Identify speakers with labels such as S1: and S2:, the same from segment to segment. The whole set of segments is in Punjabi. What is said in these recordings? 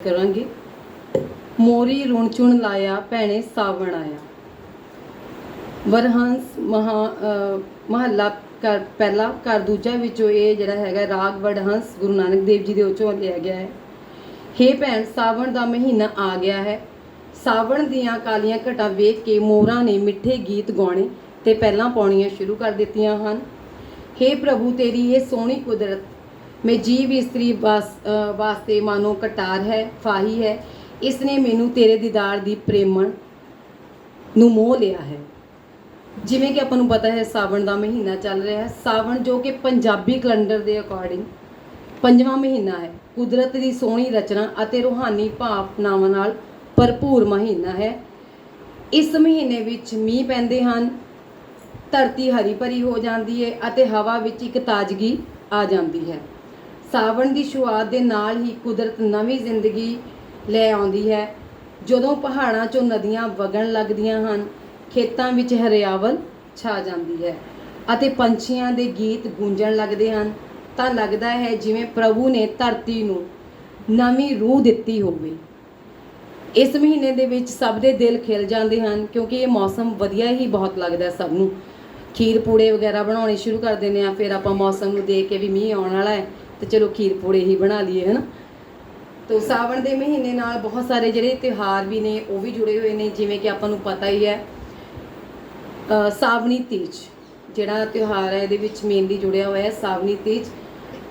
S1: ਕਰਾਂਗੇ। ਮੋਰੀ ਰੁਣ ਚੁਣ ਲਾਇਆ, ਭੈਣੇ ਸਾਵਣ ਆਇਆ। ਵਰਹੰਸ ਮਹਾ ਮਹੱਲਾ ਕਰ ਪਹਿਲਾ ਕਰ ਦੂਜਾ ਵਿੱਚੋਂ ਇਹ ਜਿਹੜਾ ਹੈਗਾ ਰਾਗ ਵਡਹੰਸ ਗੁਰੂ ਨਾਨਕ ਦੇਵ ਜੀ ਦੇ ਉੱਚੋਂ ਲਿਆ ਗਿਆ ਹੈ। ਹੇ ਭੈਣ, ਸਾਵਣ ਦਾ ਮਹੀਨਾ ਆ ਗਿਆ ਹੈ। ਸਾਵਣ ਦੀਆਂ ਕਾਲੀਆਂ ਘਟਾਂ ਵੇਖ ਕੇ ਮੋਰਾਂ ਨੇ ਮਿੱਠੇ ਗੀਤ ਗਾਉਣੇ ਤੇ ਪਹਿਲਾਂ ਪਾਉਣੀਆਂ ਸ਼ੁਰੂ ਕਰ ਦਿੱਤੀਆਂ ਹਨ। ਹੇ ਪ੍ਰਭੂ, ਤੇਰੀ ਇਹ ਸੋਹਣੀ ਕੁਦਰਤ ਮੈਂ ਜੀਵ ਇਸਤਰੀ ਵਾਸ ਵਾਸਤੇ ਮਾਨੋ ਕਟਾਰ ਹੈ, ਫਾਹੀ ਹੈ। ਇਸ ਨੇ ਮੈਨੂੰ ਤੇਰੇ ਦੀਦਾਰ ਦੀ ਪ੍ਰੇਮਣ ਨੂੰ ਮੋਹ ਲਿਆ ਹੈ। ਜਿਵੇਂ ਕਿ ਆਪਾਂ ਨੂੰ ਪਤਾ ਹੈ, ਸਾਵਣ ਦਾ ਮਹੀਨਾ ਚੱਲ ਰਿਹਾ ਹੈ। ਸਾਵਣ ਜੋ ਕਿ ਪੰਜਾਬੀ ਕੈਲੰਡਰ ਦੇ ਅਕੋਰਡਿੰਗ ਪੰਜਵਾਂ ਮਹੀਨਾ ਹੈ। ਕੁਦਰਤ ਦੀ ਸੋਹਣੀ ਰਚਨਾ ਅਤੇ ਰੂਹਾਨੀ ਭਾਵਨਾਵਾਂ ਨਾਲ ਭਰਪੂਰ ਮਹੀਨਾ ਹੈ। ਇਸ ਮਹੀਨੇ ਵਿੱਚ ਮੀਂਹ ਪੈਂਦੇ ਹਨ, ਧਰਤੀ ਹਰੀ ਭਰੀ ਹੋ ਜਾਂਦੀ ਹੈ ਅਤੇ ਹਵਾ ਵਿੱਚ ਇੱਕ ਤਾਜ਼ਗੀ ਆ ਜਾਂਦੀ ਹੈ। ਸਾਵਣ ਦੀ ਸ਼ੁਰੂਆਤ ਦੇ ਨਾਲ ਹੀ ਕੁਦਰਤ ਨਵੀਂ ਜ਼ਿੰਦਗੀ ਲੈ ਆਉਂਦੀ ਹੈ। ਜਦੋਂ ਪਹਾੜਾਂ 'ਚੋਂ ਨਦੀਆਂ ਵਗਣ ਲੱਗਦੀਆਂ ਹਨ, ਖੇਤਾਂ ਵਿੱਚ ਹਰਿਆਵਲ ਛਾ ਜਾਂਦੀ ਹੈ ਅਤੇ ਪੰਛੀਆਂ ਦੇ ਗੀਤ ਗੂੰਜਣ ਲੱਗਦੇ ਹਨ, ਤਾਂ ਲੱਗਦਾ ਹੈ ਜਿਵੇਂ ਪ੍ਰਭੂ ਨੇ ਧਰਤੀ ਨੂੰ ਨਵੀਂ ਰੂਹ ਦਿੱਤੀ ਹੋਵੇ। ਇਸ ਮਹੀਨੇ ਦੇ ਵਿੱਚ ਸਭ ਦੇ ਦਿਲ ਖਿਲ ਜਾਂਦੇ ਹਨ, ਕਿਉਂਕਿ ਇਹ ਮੌਸਮ ਵਧੀਆ ਹੀ ਬਹੁਤ ਲੱਗਦਾ ਸਭ ਨੂੰ। ਖੀਰ ਪੂੜੇ ਵਗੈਰਾ ਬਣਾਉਣੇ ਸ਼ੁਰੂ ਕਰ ਦਿੰਦੇ ਆ ਫਿਰ ਆਪਾਂ ਮੌਸਮ ਨੂੰ ਦੇਖ ਕੇ ਵੀ ਮੀਂਹ ਆਉਣ ਵਾਲਾ ਹੈ। ਤੇ ਚਲੋ ਖੀਰ ਪੂੜੇ ਹੀ ਬਣਾ ਲਈਏ ਹਨਾ? ਤੋ ਸਾਵਣ ਦੇ ਮਹੀਨੇ ਨਾਲ ਬਹੁਤ ਸਾਰੇ ਜਿਹੜੇ ਤਿਉਹਾਰ ਵੀ ਨੇ ਉਹ ਵੀ ਜੁੜੇ ਹੋਏ ਨੇ ਜਿਵੇਂ ਕਿ ਆਪਾਂ ਨੂੰ ਪਤਾ ਹੀ ਹੈ ਅ, ਸਾਵਣੀ ਤੀਜ ਜਿਹੜਾ ਤਿਉਹਾਰ ਹੈ ਇਹਦੇ ਵਿੱਚ ਮੇਨਲੀ ਜੁੜਿਆ ਹੋਇਆ ਹੈ ਸਾਵਣੀ ਤੀਜ।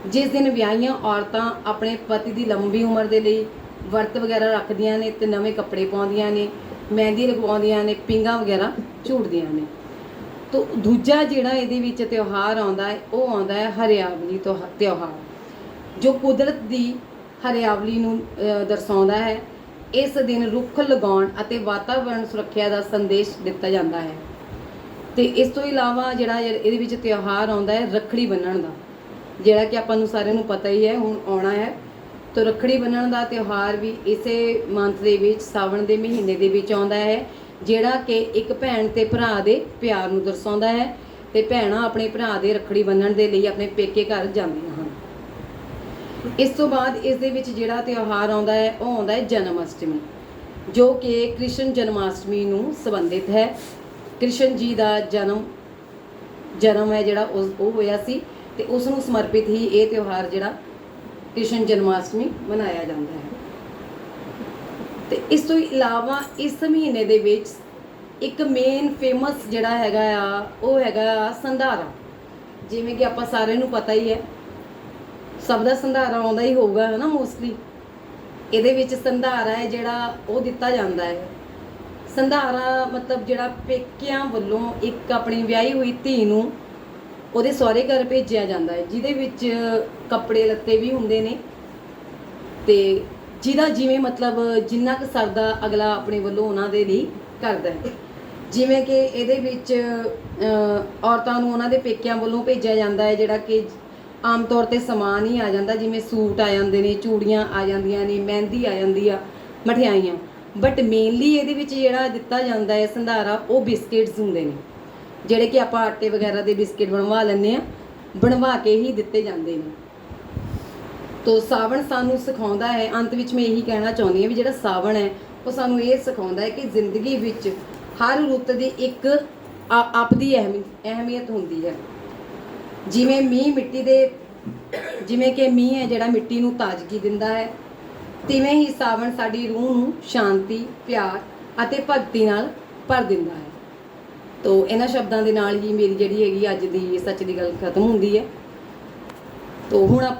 S1: ਜਿਸ ਦਿਨ ਵਿਆਹੀਆਂ ਔਰਤਾਂ ਆਪਣੇ ਪਤੀ ਦੀ ਲੰਬੀ ਉਮਰ ਦੇ ਲਈ ਵਰਤ ਵਗੈਰਾ ਰੱਖਦੀਆਂ ਨੇ ਤੇ ਨਵੇਂ ਕੱਪੜੇ ਪਾਉਂਦੀਆਂ ਨੇ ਮਹਿੰਦੀ ਲਗਵਾਉਂਦੀਆਂ ਨੇ ਪਿੰਗਾ ਵਗੈਰਾ ਝੂਟਦੀਆਂ ਨੇ। ਤੋ ਦੂਜਾ ਜਿਹੜਾ ਇਹਦੇ ਵਿੱਚ ਤਿਉਹਾਰ ਆਉਂਦਾ ਹੈ ਉਹ ਆਉਂਦਾ ਹੈ ਹਰਿਆਵਲੀ ਤੋਂ ਤਿਉਹਾਰ। ਜੋ ਕੁਦਰਤ ਦੀ ਹਰਿਆਵਲੀ ਨੂੰ ਦਰਸਾਉਂਦਾ ਹੈ, ਇਸ ਦਿਨ ਰੁੱਖ ਲਗਾਉਣ ਅਤੇ ਵਾਤਾਵਰਣ ਸੁਰੱਖਿਆ ਦਾ ਸੰਦੇਸ਼ ਦਿੱਤਾ ਜਾਂਦਾ ਹੈ। ਤੇ ਇਸ ਤੋਂ ਇਲਾਵਾ ਜਿਹੜਾ ਇਹਦੇ ਵਿੱਚ ਤਿਉਹਾਰ ਆਉਂਦਾ ਹੈ, ਰੱਖੜੀ ਬੰਨਣ ਦਾ। ਜਿਹੜਾ ਕਿ ਆਪਾਂ ਨੂੰ ਸਾਰਿਆਂ ਨੂੰ ਪਤਾ ਹੀ ਹੈ, ਹੁਣ ਆਉਣਾ ਹੈ। ਤਾਂ ਰੱਖੜੀ ਬੰਨਣ ਦਾ ਤਿਉਹਾਰ ਵੀ ਇਸੇ ਮੰਥ ਦੇ ਵਿੱਚ, ਸਾਵਣ ਦੇ ਮਹੀਨੇ ਦੇ ਵਿੱਚ ਆਉਂਦਾ ਹੈ, ਜਿਹੜਾ ਕਿ ਇੱਕ ਭੈਣ ਤੇ ਭਰਾ ਦੇ ਪਿਆਰ ਨੂੰ ਦਰਸਾਉਂਦਾ ਹੈ ਤੇ ਭੈਣਾਂ ਆਪਣੇ ਭਰਾ ਦੇ ਰੱਖੜੀ ਬੰਨਣ ਦੇ ਲਈ ਆਪਣੇ ਪੇਕੇ ਘਰ ਜਾਂਦੀਆਂ। ਇਸ ਤੋਂ ਬਾਅਦ ਇਸ ਦੇ ਵਿੱਚ ਜਿਹੜਾ ਤਿਉਹਾਰ ਆਉਂਦਾ ਹੈ, ਉਹ ਆਉਂਦਾ ਹੈ ਜਨਮ ਅਸ਼ਟਮੀ ਜੋ ਕਿ ਕ੍ਰਿਸ਼ਨ ਜਨਮਾਸ਼ਟਮੀ ਨੂੰ ਸੰਬੰਧਿਤ ਹੈ। ਕ੍ਰਿਸ਼ਨ ਜੀ ਦਾ ਜਨਮ ਜਨਮ ਹੈ ਜਿਹੜਾ ਉਸ, ਉਹ ਹੋਇਆ ਸੀ ਤੇ ਉਸ ਨੂੰ ਸਮਰਪਿਤ ਹੀ ਇਹ ਤਿਉਹਾਰ ਜਿਹੜਾ ਕ੍ਰਿਸ਼ਨ ਜਨਮਾਸ਼ਟਮੀ ਮਨਾਇਆ ਜਾਂਦਾ ਹੈ। ਤੇ ਇਸ ਤੋਂ ਇਲਾਵਾ ਇਸ ਮਹੀਨੇ ਦੇ ਵਿੱਚ ਇੱਕ ਮੇਨ ਫੇਮਸ ਜਿਹੜਾ ਹੈਗਾ ਆ, ਉਹ ਹੈਗਾ ਆ ਸੰਧਾਰਾ। ਜਿਵੇਂ ਕਿ ਆਪਾਂ ਸਾਰਿਆਂ ਨੂੰ ਪਤਾ ਹੀ ਹੈ ਸਭ ਦਾ ਸੰਧਾਰਾ ਆਉਂਦਾ ਹੀ ਹੋਊਗਾ ਹੈ ਨਾ ਮੋਸਟਲੀ ਇਹਦੇ ਵਿੱਚ ਸੰਧਾਰਾ ਹੈ ਜਿਹੜਾ ਉਹ ਦਿੱਤਾ ਜਾਂਦਾ ਹੈ। ਸੰਧਾਰਾ ਮਤਲਬ ਜਿਹੜਾ ਪੇਕਿਆਂ ਵੱਲੋਂ ਇੱਕ ਆਪਣੀ ਵਿਆਹੀ ਹੋਈ ਧੀ ਨੂੰ ਉਹਦੇ ਸਹੁਰੇ ਘਰ ਭੇਜਿਆ ਜਾਂਦਾ ਹੈ, ਜਿਹਦੇ ਵਿੱਚ ਕੱਪੜੇ ਲੱਤੇ ਵੀ ਹੁੰਦੇ ਨੇ। ਤੇ ਜਿਹਦਾ ਜਿਵੇਂ ਮਤਲਬ ਜਿੰਨਾ ਕੁ ਸਰਦਾ ਅਗਲਾ ਆਪਣੇ ਵੱਲੋਂ ਉਹਨਾਂ ਦੇ ਲਈ ਕਰਦਾ ਹੈ। ਜਿਵੇਂ ਕਿ ਇਹਦੇ ਵਿੱਚ ਔਰਤਾਂ ਨੂੰ ਉਹਨਾਂ ਦੇ ਪੇਕਿਆਂ ਵੱਲੋਂ ਭੇਜਿਆ ਜਾਂਦਾ ਹੈ, ਜਿਹੜਾ ਕਿ ਆਮ ਤੌਰ ਤੇ ਸਮਾਨ ਹੀ ਆ ਜਾਂਦਾ, ਜਿਵੇਂ ਸੂਟ ਆ ਜਾਂਦੇ ਨੇ, ਚੂੜੀਆਂ ਆ ਜਾਂਦੀਆਂ ਨੇ, ਮਹਿੰਦੀ ਆ ਜਾਂਦੀ ਆ, ਮਠਿਆਈਆਂ। ਬਟ ਮੇਨਲੀ ਇਹਦੇ ਵਿੱਚ ਜਿਹੜਾ ਦਿੱਤਾ ਜਾਂਦਾ ਹੈ ਸੰਧਾਰਾ, ਉਹ ਬਿਸਕਿਟਸ ਹੁੰਦੇ ਨੇ। ਜਿਹੜੇ ਕਿ ਆਪਾਂ ਆਟੇ ਵਗੈਰਾ ਦੇ ਬਿਸਕਿਟ ਬਣਵਾ ਲੈਂਦੇ ਆ ਬਣਵਾ ਕੇ ਹੀ ਦਿੱਤੇ ਜਾਂਦੇ ਨੇ। ਤੋ ਸਾਵਣ ਸਾਨੂੰ ਸਿਖਾਉਂਦਾ ਹੈ, ਅੰਤ ਵਿੱਚ ਮੈਂ ਇਹੀ ਕਹਿਣਾ ਚਾਹੁੰਦੀ ਹਾਂ ਵੀ ਜਿਹੜਾ ਸਾਵਣ ਹੈ, ਉਹ ਸਾਨੂੰ ਇਹ ਸਿਖਾਉਂਦਾ ਹੈ ਕਿ ਜ਼ਿੰਦਗੀ ਵਿੱਚ ਹਰ ਰੁੱਤ ਦੀ ਇੱਕ ਆਪਦੀ ਅਹਿਮੀ, ਅਹਿਮੀਅਤ ਹੁੰਦੀ ਹੈ। ਜਿਵੇਂ ਮੀਂਹ ਮਿੱਟੀ ਦੇ, ਜਿਵੇਂ ਕਿ ਮੀਂਹ ਹੈ ਜਿਹੜਾ ਮਿੱਟੀ ਨੂੰ ਤਾਜ਼ਗੀ ਦਿੰਦਾ ਹੈ, ਤਿਵੇਂ ਹੀ ਸਾਵਣ ਸਾਡੀ ਰੂਹ ਨੂੰ ਸ਼ਾਂਤੀ, ਪਿਆਰ ਅਤੇ ਭਗਤੀ ਨਾਲ ਭਰ ਦਿੰਦਾ ਹੈ। ਤੋ ਇਹਨਾਂ ਸ਼ਬਦਾਂ ਦੇ ਨਾਲ ਹੀ ਮੇਰੀ ਜਿਹੜੀ ਹੈਗੀ ਅੱਜ ਦੀ ਸੱਚ ਦੀ ਗੱਲ ਖਤਮ ਹੁੰਦੀ ਹੈ। ਤੋ ਹੁਣ ਆਪਾਂ